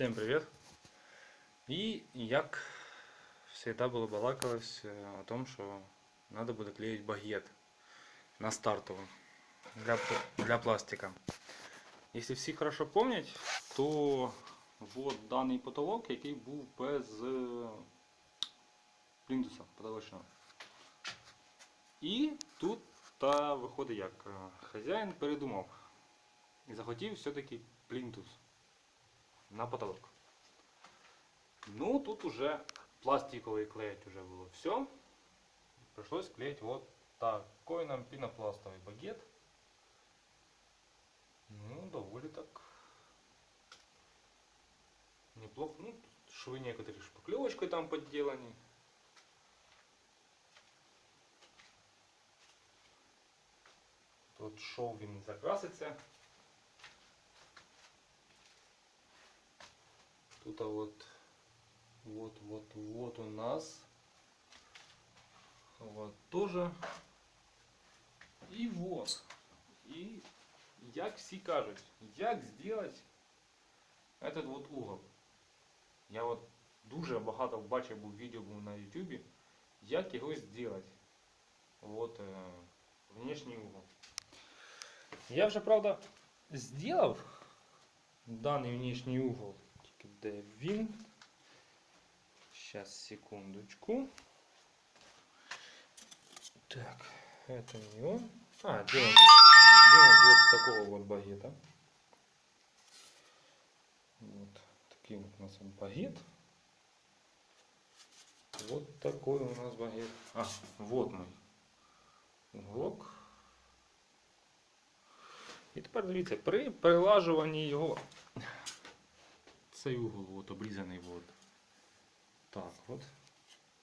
Всем привет! И як всегда было балакалось э, о том, что надо будет клеить багет на стартовую для, п- для пластика. Если всі хорошо помнять, то вот даний потолок, який був без е, плінтуса потолочного. І тут та виходить як е, хазяїн передумав і захотів все-таки плінтус на потолок. Ну, тут уже пластиковый клеить уже было все. Пришлось клеить вот такой нам пенопластовый багет. Ну, довольно так неплохо. Ну, швы некоторые шпаклевочкой там подделаны. Тут шов він не закраситься. Тут а вот, вот, вот, вот у нас. Вот тоже. І вот. І як всі кажуть, як зробити этот вот угол. Я от дуже багато бачив був відео був на YouTube, як його зробити. Вот е, внешній угол. Я вже, правда, зробив даний внешній угол. Тільки де він? Сейчас, секундочку. Так, это не он. А, делаем, делаем вот с такого вот багета. Вот такой вот у нас вот багет. Вот такой у нас багет. А, вот мой уголок. І тепер дивіться, при прилажуванні його цей угол от, обрізаний от. Так от.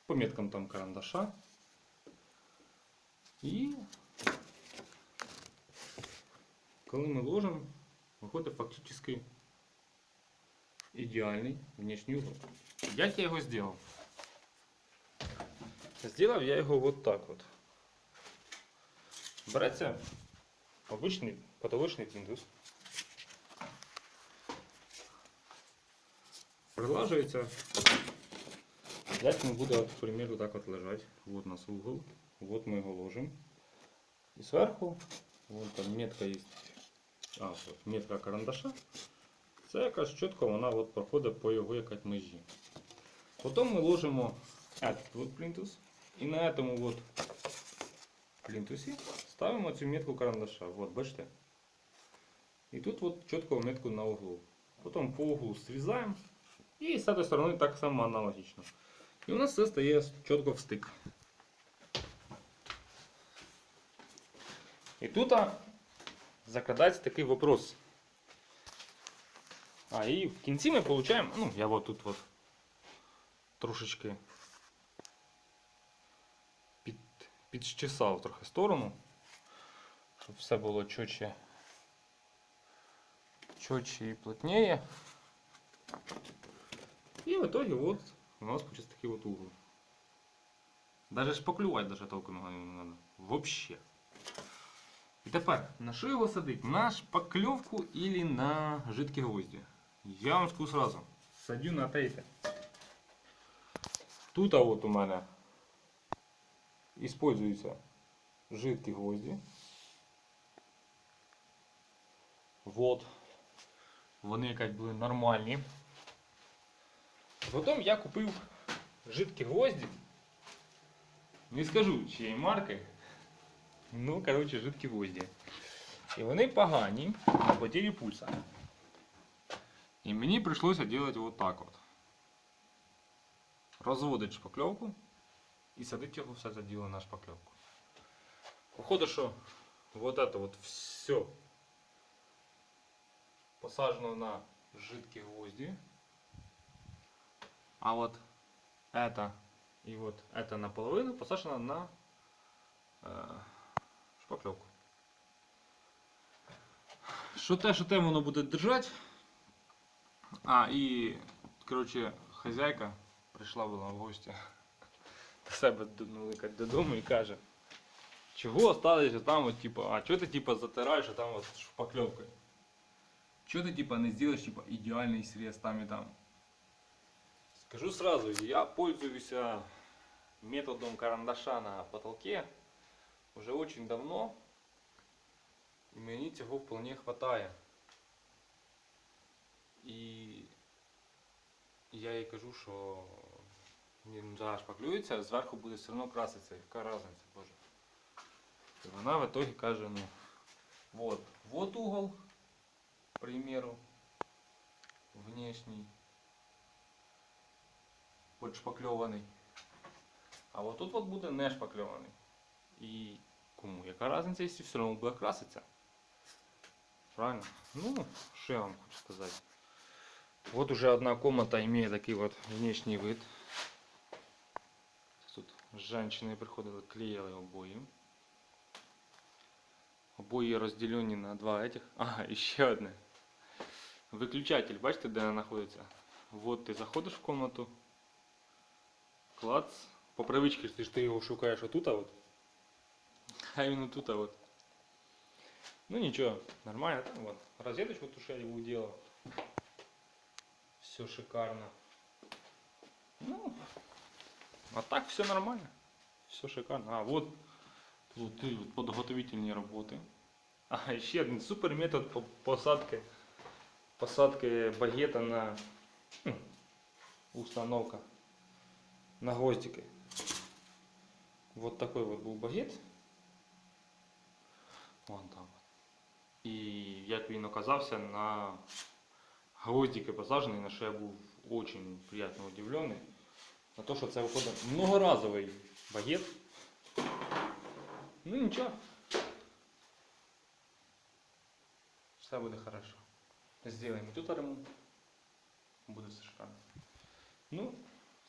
По меткам там карандаша. І коли ми ложимо, виходить фактично ідеальний внешній угол. Як я його зробив? Зробив я його от так от. Береться обичний потолочний плінтус. Прилажується. Як буде, к примеру, так от лежать. Вот у нас угол. Вот мы его ложим. И сверху, вон там метка есть. А, вот, метка карандаша. Це якась чітко вона от проходить по його якась межі. Потім ми ложимо этот плінтус. І на цьому вот плінтусі ставимо цю метку карандаша. Вот, бачите? І тут вот чітко метку на углу. Потім по углу срізаємо. І з цієї сторони так само аналогічно. І у нас все стає чітко в стик. І тут закрадається такий вопрос. А, і в кінці ми получаємо, ну, я вот тут вот трошечки під, підщесав трохи сторону, щоб все було чотче, чотче і плотніє. І в итоге вот у нас получается такий вот угол. Даже шпаклювати даже толком його не надо. Вообще. І тепер, на що його садить? На шпакльовку или на жидкі гвозді? Я вам скажу сразу. Садю на тейте. Тут а от у мене используються жидкі гвозді. Вот. Вони якась були нормальні. Потім я купив жидкі гвозді. Не скажу чиєї марки. Ну, коротше, жидкі гвозді. І вони погані на потері пульса. І мені прийшлося робити вот так от. Розводити шпакльовку і садити його все це діло на шпакльовку. Походу, що вот это вот все посаджено на жидкі гвозді. А вот это и вот это наполовину посажено на э, шпаклевку. Що те, що те воно буде держати. А, і, коротше, хазяйка прийшла була в гості до себе до- ну, якась додому і каже, чого осталися там, от, типу, а чого ти типу, затираєш а там от шпакльовкою? Чего ты типа не сделаешь типа идеальный срез там и там? Скажу сразу, я пользуюсь а, методом карандаша на потолке уже очень давно. І мені цього вполне хватає. І я їй кажу, що він зашпаклюється, зверху буде все одно краситися. Яка різниця, боже. І вона в итоге каже, ну, вот, вот угол, к примеру, внешний, от шпакльований. А вот тут вот буде не шпакльований. І кому? Яка різниця, якщо все одно буде краситися? Правильно? Ну, что я вам хочу сказать. Вот уже одна комната имеет такой вот внешний вид. Тут женщины приходили, клеили обои. Обои разделені на два этих. Ага, еще одне. Выключатель, бачите, де вона знаходиться? Вот ти заходиш в комнату. Клац. По привичці ти ж ти його шукаєш отут, а от. А він тут, а вот. Ну ничего, нормально. Там вот розеточку ту, що я его делал. Все шикарно. Ну, а так все нормально. Все шикарно. А вот тут и вот подготовительные работы. А еще один супер метод по посадки посадки багета на хм, установка на гвоздики. Вот такой вот был багет. Вон там. І як він оказався на гвоздики посаджений, на що я був дуже приємно удивлений. На те, що це виходить многоразовий багет. Ну нічого. Все буде хорошо. Сделаем и тут ремонт. Будет все шикарно. Ну,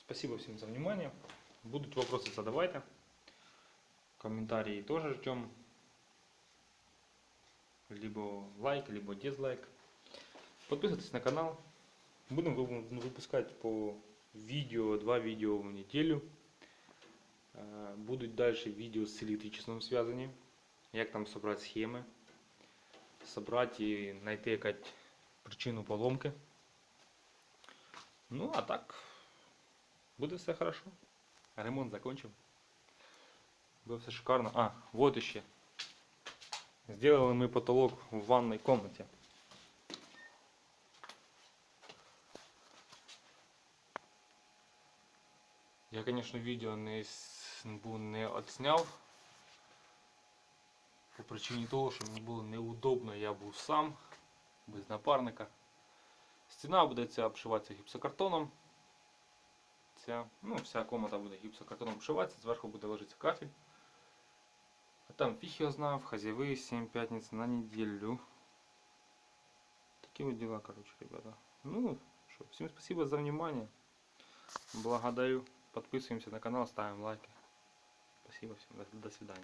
спасибо всем за внимание. Будут вопросы задавайте. Комментарии тоже ждем. Либо лайк, либо дизлайк. Подписывайтесь на канал. Будем вы- выпускать по видео, два видео в неделю. Е, Будуть дальше видео с электричеством зв'язані. Як там собрати схеми. Собрати і знайти якась причину поломки. Ну, а так, буде все хорошо. Ремонт закончим. Буде все шикарно. А, вот еще. Сделали мы потолок в ванной комнате. Я, конечно, видео не, не отсняв. По причині того, що мені було неудобно, я був сам, без напарника. Стіна буде обшиватися гіпсокартоном. Ця, ну, вся комната буде гіпсокартоном обшиватися, зверху буде ложитися кафель. А там фіг його знав, хазяви 7 п'ятниць на неділю. Такі вот дела, короче, ребята. Ну, что, всем спасибо за внимание. Благодарю. Подписываемся на канал, ставим лайки. Спасибо всем. До, до свидания.